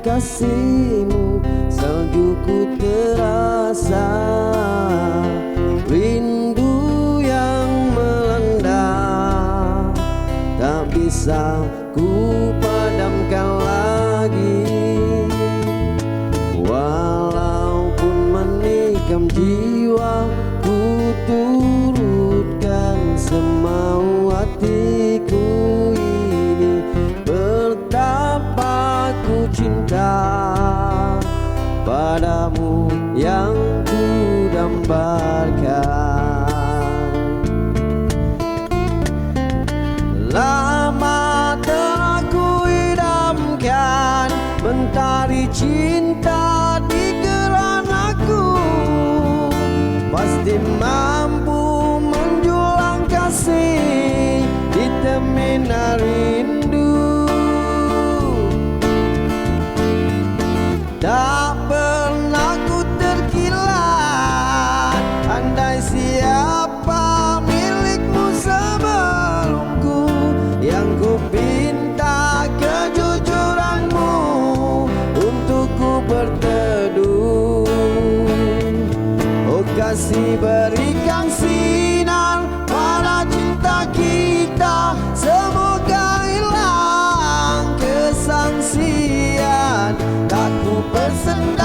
kasihmu Saljuku terasa. Rindu yang melanda Tak bisa ku padamkan lagi. Walaupun menikam jiwa Mentari cinta di geranaku Pasti mampu menjulang kasih Di temina kasih berikan sinar pada cinta kita. Semoga hilang kesangsian Tak ku persen